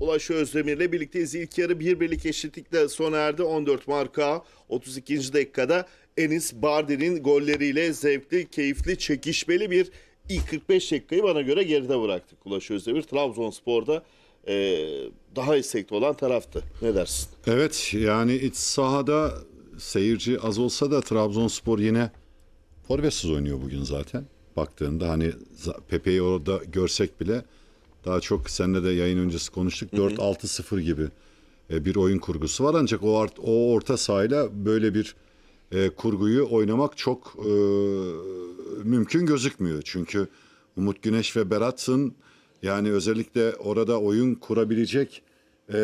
Ulaş Özdemir'le birlikteyiz. İlk yarı bir birlik eşitlikle sona erdi. 14 marka 32. dakikada Enis Bardi'nin golleriyle zevkli, keyifli, çekişmeli bir ilk 45 dakikayı bana göre geride bıraktık. Ulaş Özdemir Trabzonspor'da e, daha istekli olan taraftı. Ne dersin? Evet yani iç sahada seyirci az olsa da Trabzonspor yine forvetsiz oynuyor bugün zaten. Baktığında hani Pepe'yi orada görsek bile daha çok seninle de yayın öncesi konuştuk. 4-6-0 gibi e, bir oyun kurgusu var. Ancak o, art- o orta sahayla böyle bir e, kurguyu oynamak çok e, mümkün gözükmüyor. Çünkü Umut Güneş ve Berat'ın yani özellikle orada oyun kurabilecek e,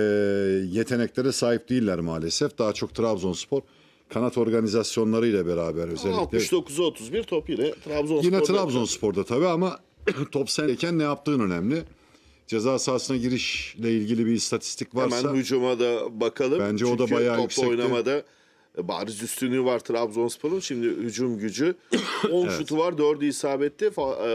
yeteneklere sahip değiller maalesef. Daha çok Trabzonspor kanat organizasyonlarıyla beraber özellikle 69'a 31 top yine Trabzonspor'da. Yine Trabzonspor'da tabii ama top sendeyken ne yaptığın önemli. Ceza sahasına girişle ilgili bir istatistik varsa Hemen hücuma da bakalım. Bence o da Çünkü bayağı topla yüksekti. oynamada e, bariz üstünlüğü var Trabzonspor'un. Şimdi hücum gücü 10 şutu var, 4'ü isabetli. E,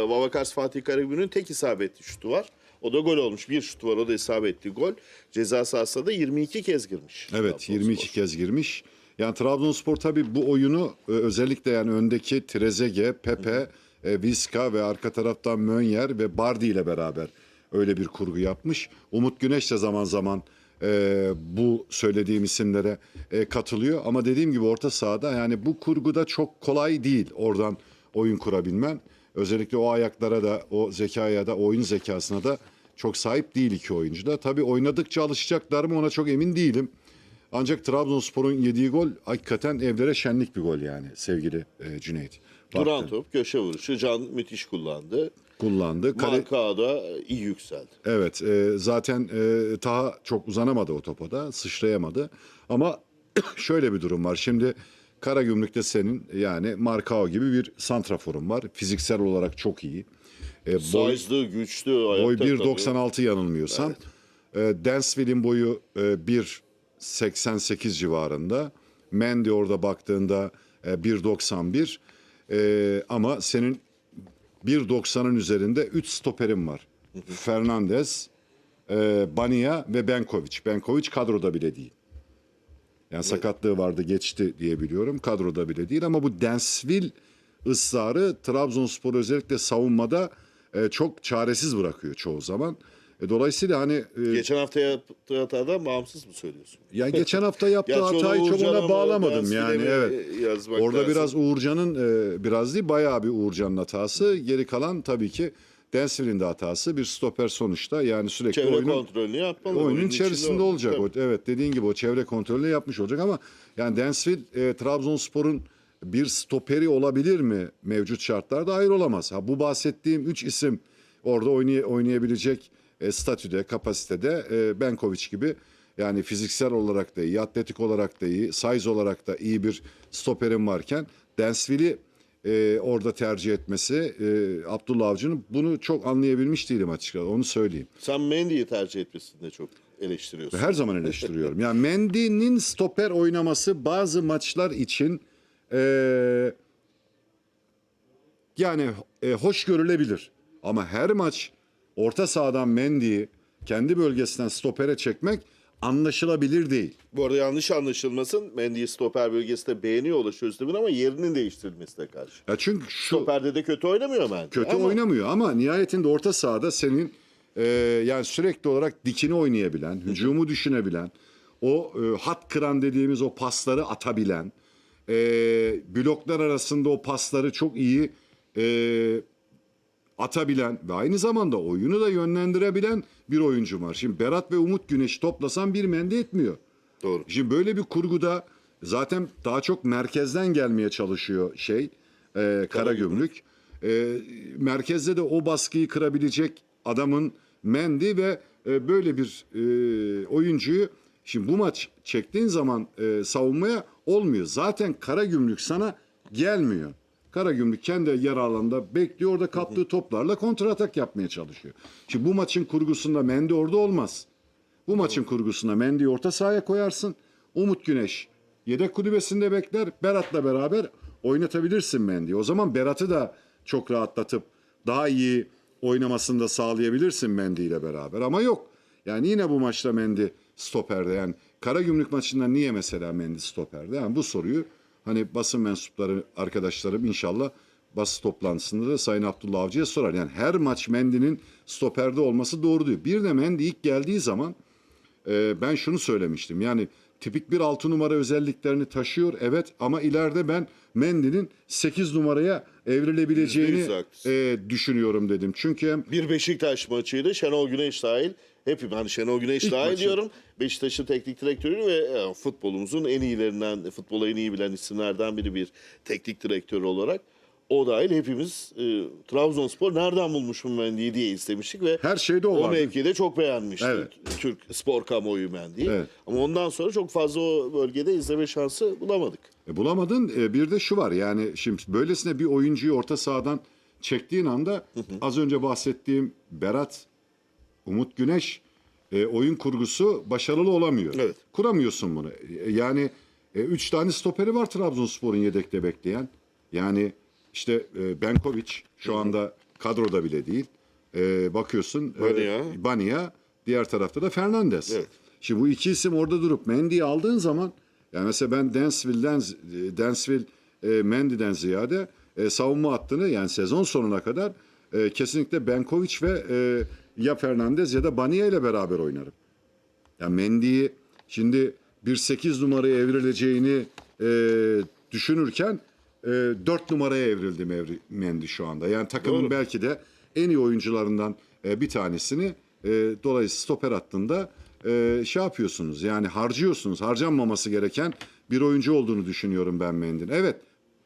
Vavakars Fatih Karagümrük'ün tek isabetli şutu var. O da gol olmuş. Bir şutu var, o da isabetli gol. Ceza sahasına da 22 kez girmiş. evet Trabzonspor. 22 kez girmiş. Yani Trabzonspor tabii bu oyunu e, özellikle yani öndeki Trezege, Pepe, Vizca ve arka taraftan Mönyer ve Bardi ile beraber öyle bir kurgu yapmış. Umut Güneş de zaman zaman e, bu söylediğim isimlere e, katılıyor. Ama dediğim gibi orta sahada yani bu kurguda çok kolay değil oradan oyun kurabilmen. Özellikle o ayaklara da o zekaya da oyun zekasına da çok sahip değil iki oyuncu da. Tabii oynadıkça alışacaklar mı ona çok emin değilim. Ancak Trabzonspor'un yediği gol hakikaten evlere şenlik bir gol yani sevgili e, Cüneyt. Duran top, köşe vuruşu. Can müthiş kullandı. Kullandı. Kale, Marka da iyi yükseldi. evet e, zaten e, Taha çok uzanamadı o topa da sıçrayamadı. Ama şöyle bir durum var. Şimdi Karagümrük'te senin yani Markao gibi bir santraforun var. Fiziksel olarak çok iyi. E, boy, Size'lı, güçlü, Boy ayakta kalıyor. 1.96 yanılmıyorsam. E, Dansville'in boyu e, 1.88 civarında. Mendy orada baktığında e, 1.91. E, ama senin 1.90'ın üzerinde 3 stoperin var. Fernandez, e, Bania ve Benkovic. Benkovic kadroda bile değil. Yani sakatlığı vardı geçti diye biliyorum. Kadroda bile değil ama bu Dansville ısrarı Trabzonspor özellikle savunmada e, çok çaresiz bırakıyor çoğu zaman. E, dolayısıyla hani e, Geçen hafta yaptığı hatadan bağımsız mı söylüyorsun? ya geçen hafta yaptığı Gerçi hatayı çok Uğurcan'a ona mı, bağlamadım yani mi evet. yazmak Orada lazım? biraz Uğurcan'ın e, biraz değil bayağı bir Uğurcan'ın hatası. Geri kalan tabii ki Dansville'in de hatası. Bir stoper sonuçta yani sürekli Çevre oyunun kontrolünü yapmalı. oyunun Oyunun içerisinde içinde olacak. Tabii. O, evet dediğin gibi o çevre kontrolünü yapmış olacak ama yani Dansville e, Trabzonspor'un bir stoperi olabilir mi mevcut şartlarda? Hayır olamaz. Ha, bu bahsettiğim üç isim orada oynay- oynayabilecek e, statüde, kapasitede e, Benkovic gibi yani fiziksel olarak da iyi, atletik olarak da iyi, size olarak da iyi bir stoperin varken Dansville'i e, orada tercih etmesi e, Abdullah Avcı'nın bunu çok anlayabilmiş değilim açıkçası onu söyleyeyim. Sen Mendy'yi tercih etmesini de çok eleştiriyorsun. Her zaman eleştiriyorum. Yani Mendy'nin stoper oynaması bazı maçlar için eee, yani e, hoş görülebilir. Ama her maç orta sahadan Mendy'yi kendi bölgesinden stopere çekmek anlaşılabilir değil. Bu arada yanlış anlaşılmasın. Mendy'yi stoper bölgesinde beğeniyor Ulaş Özdemir ama yerinin değiştirilmesine karşı. Ya çünkü şu Stoperde de kötü oynamıyor Mendy. kötü ama oynamıyor ama nihayetinde orta sahada senin e, yani sürekli olarak dikini oynayabilen, hücumu düşünebilen, o e, hat kıran dediğimiz o pasları atabilen, e, bloklar arasında o pasları çok iyi e, atabilen ve aynı zamanda oyunu da yönlendirebilen bir oyuncu var. Şimdi Berat ve Umut Güneş toplasan bir mende etmiyor. Doğru. Şimdi böyle bir kurguda zaten daha çok merkezden gelmeye çalışıyor şey e, Karagümrük. E, merkezde de o baskıyı kırabilecek adamın Mendi ve e, böyle bir e, oyuncuyu şimdi bu maç çektiğin zaman e, savunmaya olmuyor. Zaten Karagümrük sana gelmiyor. Karagümrük kendi yer alanında bekliyor orada kaptığı toplarla kontratak yapmaya çalışıyor. Şimdi bu maçın kurgusunda Mendi orada olmaz. Bu maçın kurgusuna Mendy'yi orta sahaya koyarsın. Umut Güneş yedek kulübesinde bekler. Berat'la beraber oynatabilirsin Mendy'yi. O zaman Berat'ı da çok rahatlatıp daha iyi oynamasını da sağlayabilirsin Mendy ile beraber. Ama yok. Yani yine bu maçta Mendy stoperde. Yani Karagümrük maçında niye mesela Mendy stoperde? Yani bu soruyu hani basın mensupları arkadaşlarım inşallah basın toplantısında da Sayın Abdullah Avcı'ya sorar. Yani her maç Mendy'nin stoperde olması doğru diyor. Bir de Mendy ilk geldiği zaman e, ben şunu söylemiştim. Yani tipik bir 6 numara özelliklerini taşıyor evet ama ileride ben Mendy'nin 8 numaraya evrilebileceğini haklısın. e, düşünüyorum dedim. Çünkü hem Bir Beşiktaş maçıydı. Şenol Güneş dahil. Hepim hani Şenol Güneş dahil diyorum. Beşiktaş'ın teknik direktörü ve e, futbolumuzun en iyilerinden, futbola en iyi bilen isimlerden biri bir teknik direktör olarak. O dahil hepimiz e, Trabzonspor nereden bulmuş bu Mendy'yi diye istemiştik ve her şeyde o o mevkide çok beğenmişti Evet. Türk spor kamuoyu Mendy'yi. Evet. Ama ondan sonra çok fazla o bölgede izleme şansı bulamadık. E, bulamadın. E, bir de şu var yani şimdi böylesine bir oyuncuyu orta sahadan çektiğin anda az önce bahsettiğim Berat, Umut Güneş e, oyun kurgusu başarılı olamıyor. Evet. Kuramıyorsun bunu. E, yani e, üç tane stoperi var Trabzonspor'un yedekte bekleyen. Yani işte e, Benkovic şu anda kadroda bile değil. E, bakıyorsun e, Bania. Bania, diğer tarafta da Fernandes. Evet. Şimdi bu iki isim orada durup Mendy'yi aldığın zaman yani mesela ben Dansville'den e, Dansville e, Mendy'den ziyade e, savunma hattını yani sezon sonuna kadar e, kesinlikle Benkovic ve e, ya Fernandez ya da Bania ile beraber oynarım. Yani Mendy'yi şimdi bir 8 numaraya evrileceğini e, düşünürken e, 4 numaraya evrildi Mevri, Mendy şu anda. Yani takımın Doğru. belki de en iyi oyuncularından e, bir tanesini e, dolayısıyla stoper hattında e, şey yapıyorsunuz. Yani harcıyorsunuz. Harcanmaması gereken bir oyuncu olduğunu düşünüyorum ben Mendy'nin. Evet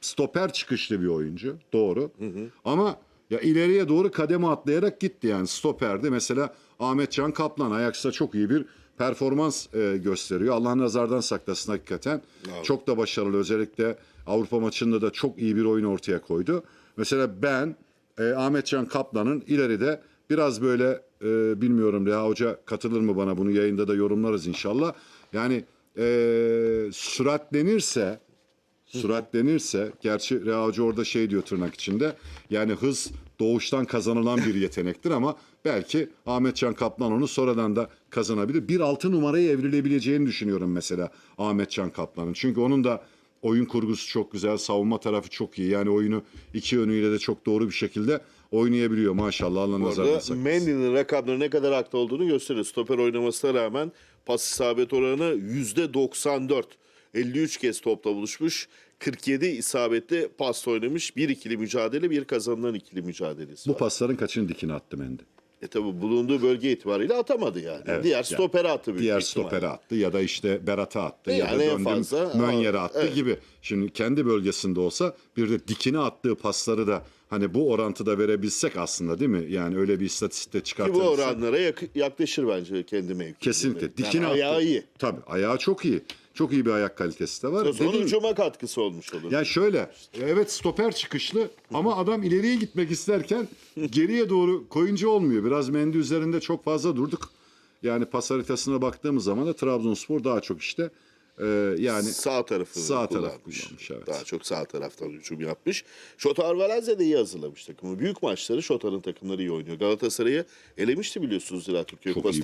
stoper çıkışlı bir oyuncu. Doğru. Ama ya ileriye doğru kademe atlayarak gitti yani stoperde mesela Ahmet Can Kaplan Ajax'ta çok iyi bir performans e, gösteriyor. Allah nazardan saklasın hakikaten. Çok da başarılı özellikle Avrupa maçında da çok iyi bir oyun ortaya koydu. Mesela ben e, Ahmet Can Kaplan'ın ileride biraz böyle e, bilmiyorum Reha Hoca katılır mı bana bunu yayında da yorumlarız inşallah. Yani e, süratlenirse süratlenirse gerçi Reha Hoca orada şey diyor tırnak içinde yani hız doğuştan kazanılan bir yetenektir ama belki Ahmetcan Kaplan onu sonradan da kazanabilir. Bir altı numaraya evrilebileceğini düşünüyorum mesela Ahmetcan Kaplan'ın. Çünkü onun da oyun kurgusu çok güzel, savunma tarafı çok iyi. Yani oyunu iki yönüyle de çok doğru bir şekilde oynayabiliyor maşallah Allah Bu arada. Mendy'nin rakamları ne kadar haklı olduğunu gösteriyor. Stoper oynamasına rağmen pas isabet oranı %94. 53 kez topla buluşmuş. 47 isabetli pas oynamış. Bir ikili mücadele, bir kazanılan ikili mücadelesi Bu var. pasların kaçını dikine attı Mendy? E tabi bulunduğu bölge itibariyle atamadı yani. Evet, Diğer yani stopere attı büyük Diğer ihtimalle. stopere attı ya da işte Berat'a attı ya Yani da döndüm fazla- Mönyer'e attı evet. gibi. Şimdi kendi bölgesinde olsa bir de dikine attığı pasları da hani bu orantıda verebilsek aslında değil mi? Yani öyle bir istatistikte Ki bu çıkartırsak. oranlara yak- yaklaşır bence kendi mevkiinde. Kesinlikle. Dikine yani attı. ayağı iyi. Tabii ayağı çok iyi. Çok iyi bir ayak kalitesi de var. Hücuma katkısı olmuş olur. ya şöyle, evet stoper çıkışlı ama adam ileriye gitmek isterken geriye doğru koyunca olmuyor. Biraz Mendy üzerinde çok fazla durduk. Yani pas haritasına baktığımız zaman da Trabzonspor daha çok işte e, yani sağ tarafı Sağ taraf kullanmış. kullanmış, evet. Daha çok sağ taraftan hücum yapmış. Şota Arveladze de iyi hazırlamış takımı. Büyük maçları Şota'nın takımları iyi oynuyor. Galatasaray'ı elemişti biliyorsunuz Zira Türkiye Kupası mi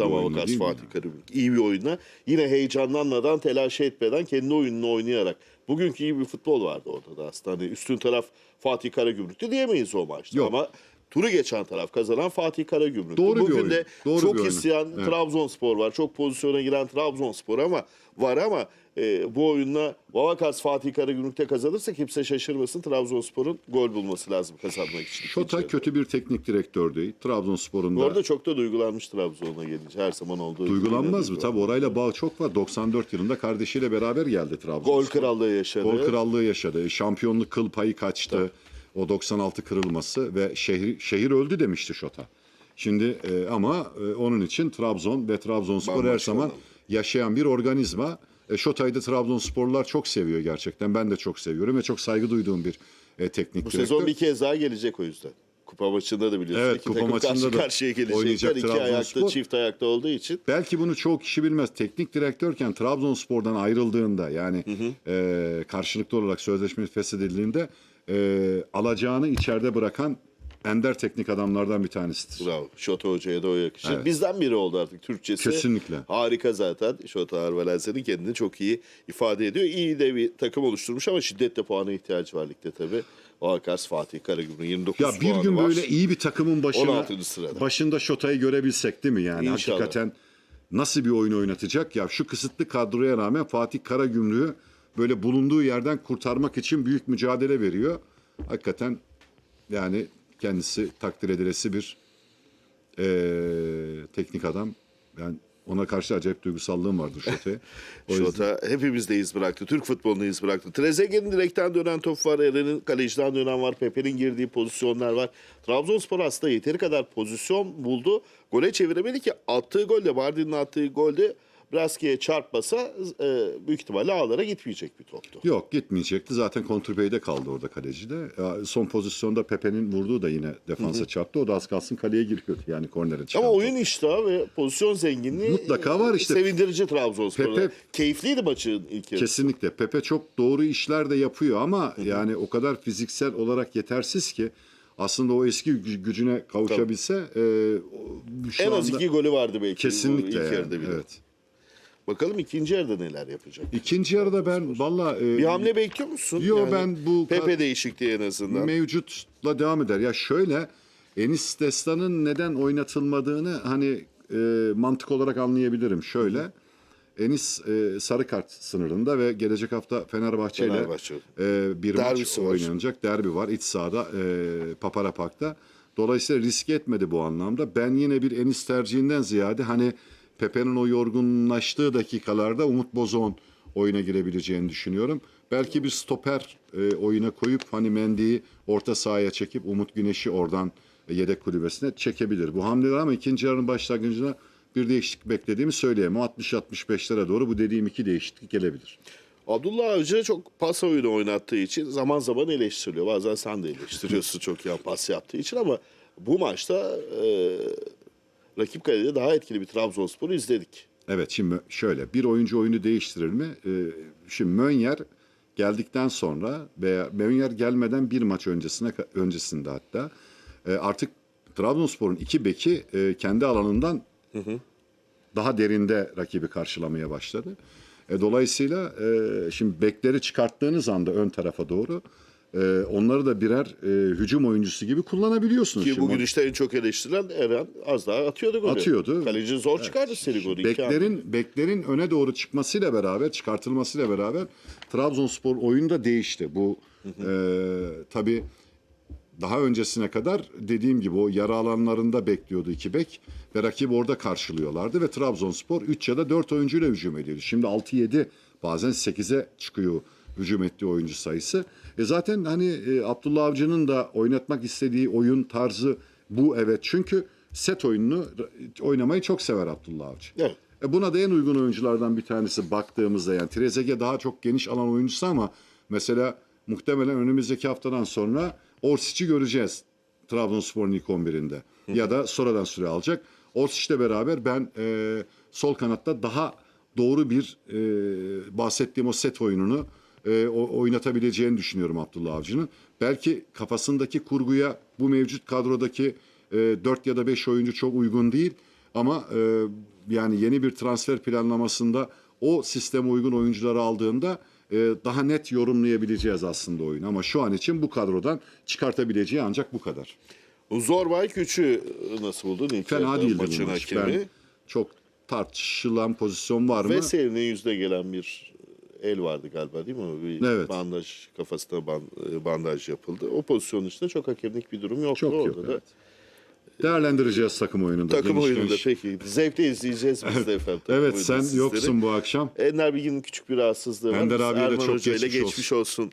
Fatih? Karabük. İyi bir oyunla. Yine heyecanlanmadan, telaş etmeden kendi oyununu oynayarak. Bugünkü iyi bir futbol vardı orada da aslında. Hani üstün taraf Fatih Karagümrük'tü diyemeyiz o maçta. Yok. Ama turu geçen taraf kazanan Fatih Karagümrük. Doğru bir Bugün oyun. de Doğru çok bir isteyen Evet. Trabzonspor var. Çok pozisyona giren Trabzonspor ama var ama e, bu oyunla Vavakas Fatih Karagümrük'te kazanırsa kimse şaşırmasın. Trabzonspor'un gol bulması lazım kazanmak için. Şota kötü bir teknik direktör değil. Trabzonspor'un da arada çok da duygulanmış Trabzon'a gelince her zaman olduğu gibi. duygulanmaz mı? Tabii orayla bağ çok var. 94 yılında kardeşiyle beraber geldi Trabzonspor. Gol krallığı yaşadı. Gol krallığı yaşadı. Şampiyonluk kıl payı kaçtı. O 96 kırılması ve şehir şehir öldü demişti Şota. Şimdi e, ama e, onun için Trabzon ve Trabzonspor her zaman adam. yaşayan bir organizma. E, Şota'yı da Trabzonsporlular çok seviyor gerçekten. Ben de çok seviyorum ve çok saygı duyduğum bir e, teknik Bu direktör. sezon bir kez daha gelecek o yüzden. Kupa maçında da biliyorsun. Evet, İki kupa maçında karşı da karşıya gelecekler. oynayacak İki ayakta, çift ayakta olduğu için. Belki bunu çoğu kişi bilmez. Teknik direktörken Trabzonspor'dan ayrıldığında yani e, karşılıklı olarak sözleşme feshedildiğinde e, alacağını içeride bırakan ender teknik adamlardan bir tanesidir. Bravo. Şota Hoca'ya da o yakışır. Bizden biri oldu artık Türkçesi. Kesinlikle. Harika zaten. Şota Arvalense'nin kendini çok iyi ifade ediyor. İyi de bir takım oluşturmuş ama şiddetle puana ihtiyacı var ligde tabii. O Akars Fatih Karagümrük 29 Ya bir gün var. böyle iyi bir takımın başına 16. sırada. başında Şota'yı görebilsek değil mi yani? İnşallah. Hakikaten nasıl bir oyun oynatacak ya şu kısıtlı kadroya rağmen Fatih Karagümrük'ü böyle bulunduğu yerden kurtarmak için büyük mücadele veriyor. Hakikaten yani kendisi takdir edilesi bir eee, teknik adam. Yani ona karşı acayip duygusallığım. O yüzden- Şota hepimiz de iz bıraktı. Türk futbolunu iz bıraktı. Trezeguet'in direkten dönen top var. Eren'in kaleciden dönen var. Pepe'nin girdiği pozisyonlar var. Trabzonspor aslında yeteri kadar pozisyon buldu. Gole çeviremedi ki attığı golde Mardin'in attığı golde Braski'ye çarpmasa e, büyük ihtimalle ağlara gitmeyecek bir toptu. Yok gitmeyecekti. Zaten kontrpeyde kaldı orada kaleci de. Ya, son pozisyonda Pepe'nin vurduğu da yine defansa çarptı. O da az kalsın kaleye giriyordu yani kornere çıkan. Ama oyun iştahı ve pozisyon zenginliği Mutlaka var işte. Sevindirici Trabzonspor'da. Pepe- Keyifliydi maçın ilk yarısı. Kesinlikle. Pepe çok doğru işler de yapıyor ama yani o kadar fiziksel olarak yetersiz ki aslında o eski gü- gücüne kavuşabilse e, şu En az anda- iki golü vardı belki. kesinlikle ilk yani, evet. Bakalım ikinci yarıda neler yapacak. İkinci yarıda ben valla e, Bir hamle bekliyor musun? Yo, ben bu- Pepe değişikliği en azından. mevcutla devam eder. Ya şöyle Enis Destan'ın neden oynatılmadığını hani e, mantık olarak anlayabilirim. Şöyle Enis e, sarı kart sınırında ve gelecek hafta Fenerbahçe ile Fenerbahçe. e, bir Derbisi maç var. oynanacak. Derbi var iç sahada e, Papara Park'ta. Dolayısıyla riske etmedi bu anlamda. Ben yine bir Enis tercihinden ziyade hani Pepe'nin o yorgunlaştığı dakikalarda Umut Bozon oyuna girebileceğini düşünüyorum. Belki bir stoper e, oyuna koyup hani Mendy'yi orta sahaya çekip Umut Güneş'i oradan e, yedek kulübesine çekebilir. Bu hamleler ama ikinci yarının başlangıcında bir değişiklik beklediğimi söyleyemem. 60-65'lere doğru bu dediğim iki değişiklik gelebilir. Abdullah Avcı çok pas oyunu oynattığı için zaman zaman eleştiriliyor. Bazen sen de eleştiriyorsun çok iyi pas yaptığı için ama bu maçta e, rakip kalede daha etkili bir Trabzonspor'u izledik. Evet şimdi şöyle bir oyuncu oyunu değiştirir mi? Ee, şimdi Mönyer geldikten sonra veya Mönyer gelmeden bir maç öncesine öncesinde hatta e, artık Trabzonspor'un iki beki e, kendi alanından daha derinde rakibi karşılamaya başladı. E, dolayısıyla e, şimdi bekleri çıkarttığınız anda ön tarafa doğru e, onları da birer e, hücum oyuncusu gibi kullanabiliyorsunuz. Ki Şimdi bugün işte en çok eleştirilen Eren az daha atıyordu golü. Atıyordu. Kaleci zor çıkardı seri golü. Beklerin beklerin öne doğru çıkmasıyla beraber, çıkartılmasıyla beraber Trabzonspor oyunu da değişti. Bu e, tabii daha öncesine kadar dediğim gibi o yara alanlarında bekliyordu iki bek ve rakip orada karşılıyorlardı ve Trabzonspor 3 ya da 4 oyuncuyla hücum ediyordu. Şimdi 6-7 bazen 8'e çıkıyor hücum ettiği oyuncu sayısı. E zaten hani e, Abdullah Avcı'nın da oynatmak istediği oyun tarzı bu evet. Çünkü set oyununu oynamayı çok sever Abdullah Avcı. Evet. E buna da en uygun oyunculardan bir tanesi baktığımızda yani Trezeguet daha çok geniş alan oyuncusu ama mesela muhtemelen önümüzdeki haftadan sonra Orsic'i göreceğiz Trabzonspor'un ilk 11'inde. Ya da sonradan süre alacak. Orsic'le beraber ben e, sol kanatta daha doğru bir e, bahsettiğim o set oyununu e, oynatabileceğini düşünüyorum Abdullah Avcı'nın. Belki kafasındaki kurguya bu mevcut kadrodaki e, 4 ya da 5 oyuncu çok uygun değil. Ama e, yani yeni bir transfer planlamasında o sisteme uygun oyuncuları aldığında e, daha net yorumlayabileceğiz aslında oyunu. Ama şu an için bu kadrodan çıkartabileceği ancak bu kadar. Zorbay Küçü nasıl buldun? İlk Fena değildi bu maç. hakemi. Ben çok tartışılan pozisyon var mı? Ve Sevim'in yüzde gelen bir el vardı galiba değil mi? Bir Evet. bandaj kafasına ban- bandaj yapıldı. O pozisyon dışında çok hakemlik bir durum yoktu Çok yok, orada da. evet. Değerlendireceğiz takım oyununda. Takım Geniş oyununda geniş. peki. Zevkle izleyeceğiz biz de efendim. Evet sen sizleri. yoksun bu akşam. Ender Bilgin'in küçük bir rahatsızlığı var. Ender abiye de çok geçmiş geçmiş olsun.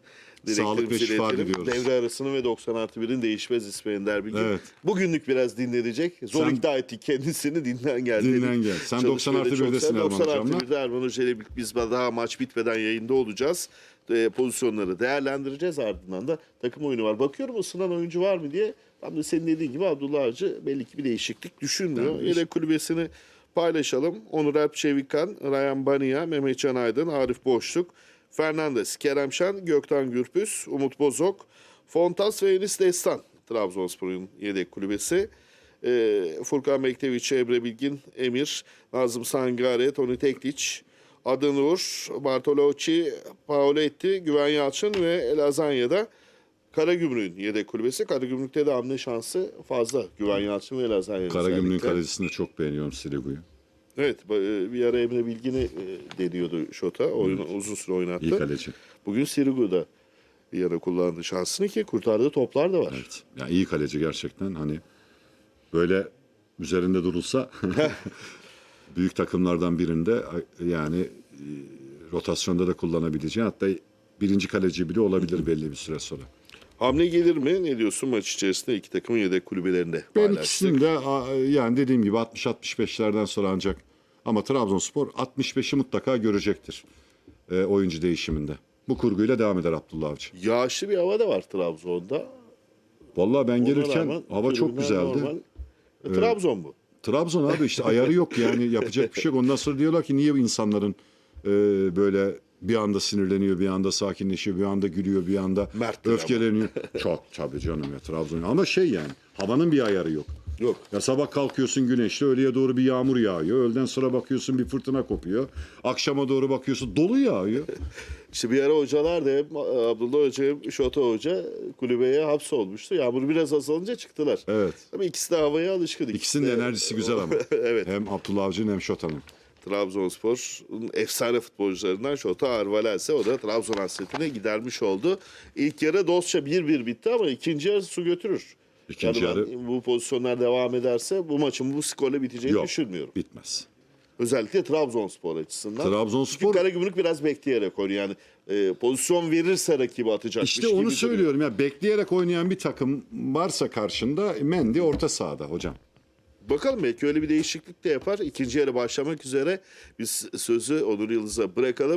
Sağlık ve şifa diliyoruz. Devre arasının ve 90 artı 1'in değişmez ismi Ender Bilgin. Evet. Bugünlük biraz dinlenecek. Zor Sen- ikna ettik kendisini dinlen gel Dinlen gel. Sen Çalışmayı 90 da artı çok 1'desin sever. Erman 90 Hocam'la. artı 1'de Erman Hoca ile biz daha maç bitmeden yayında olacağız. E, pozisyonları değerlendireceğiz ardından da takım oyunu var. Bakıyorum ısınan oyuncu var mı diye. Tam da senin dediğin gibi Abdullah Avcı belli ki bir değişiklik düşünmüyor. Yani Yedek kulübesini paylaşalım. Onur Alp Çevikan, Ryan Bania, Mehmetcan Aydın, Arif Boşluk, Fernandes, Kerem Şen, Gökten Gürpüz, Umut Bozok, Fontas ve Enis Destan Trabzonspor'un yedek kulübesi. E, Furkan Bekteviç, Emre Bilgin, Emir, Nazım Sangare, Tony Tekliç, Adanur, Bartolocci, Paoletti, Güven Yalçın ve Lazanya'da Karagümrük'ün yedek kulübesi. Karagümrük'te de hamle şansı fazla. Güven Yalçın ve Lazanya. Karagümrük'ün özellikle. kalecisini çok beğeniyorum Sirigu'yu. Evet ba- bir ara Emre Bilgin'i e, deniyordu Şota. Oyunu uzun süre oynattı. İyi kaleci. Bugün Sirigu'da bir ara kullandı şansını ki kurtardığı toplar da var. Evet. Yani iyi kaleci gerçekten. Hani böyle üzerinde durulsa büyük takımlardan birinde yani e, rotasyonda da kullanabileceği hatta birinci kaleci bile olabilir belli bir süre sonra. Hamle gelir mi? Ne diyorsun maç içerisinde iki takımın yedek kulübelerinde? Ben ikisini de yani dediğim gibi 60-65'lerden sonra ancak ama Trabzonspor 65'i mutlaka görecektir e, oyuncu değişiminde. Bu kurguyla devam eder Abdullah Avcı. Yağışlı bir hava da var Trabzon'da. Vallahi ben Ona gelirken rağmen hava çok güzeldi. normal. E, Trabzon bu. Trabzon abi işte ayarı yok yani yapacak bir şey yok. Ondan sonra diyorlar ki niye bu insanların e, böyle bir anda sinirleniyor, bir anda sakinleşiyor, bir anda gülüyor, bir anda Merttir öfkeleniyor. Çok tabii canım ya Trabzon. Ama şey yani havanın bir ayarı yok. Yok. Ya sabah kalkıyorsun güneşli, öğleye doğru bir yağmur yağıyor. Öğleden sonra bakıyorsun bir fırtına kopuyor. Akşama doğru bakıyorsun dolu yağıyor. İşte bir ara hocalar da hem Abdullah Hoca hem Şota Hoca kulübeye hapsolmuştu. Yağmur biraz azalınca çıktılar. Evet. Ama ikisi de havaya alışkın. İkisinin de İkisi de- enerjisi güzel ama. evet. Hem Abdullah Avcı'nın hem Şota'nın. Trabzonspor'un efsane futbolcularından Şota Arvalelse o da Trabzon hasretini gidermiş oldu. İlk yarı dostça 1-1 bitti ama ikinci yarı su götürür. İkinci yani yarı- bu pozisyonlar devam ederse bu maçın bu skorla biteceğini Yok düşünmüyorum. bitmez. Özellikle Trabzonspor açısından. Trabzonspor- Çünkü Karagümrük biraz bekleyerek oynuyor. Yani e, pozisyon verirse rakibi atacakmış İşte gibi onu duruyor. söylüyorum ya bekleyerek oynayan bir takım varsa karşında Mendy orta sahada hocam. Bakalım belki öyle bir değişiklik de yapar. İkinci yarı başlamak üzere biz sözü Onur Yıldız'a bırakalım.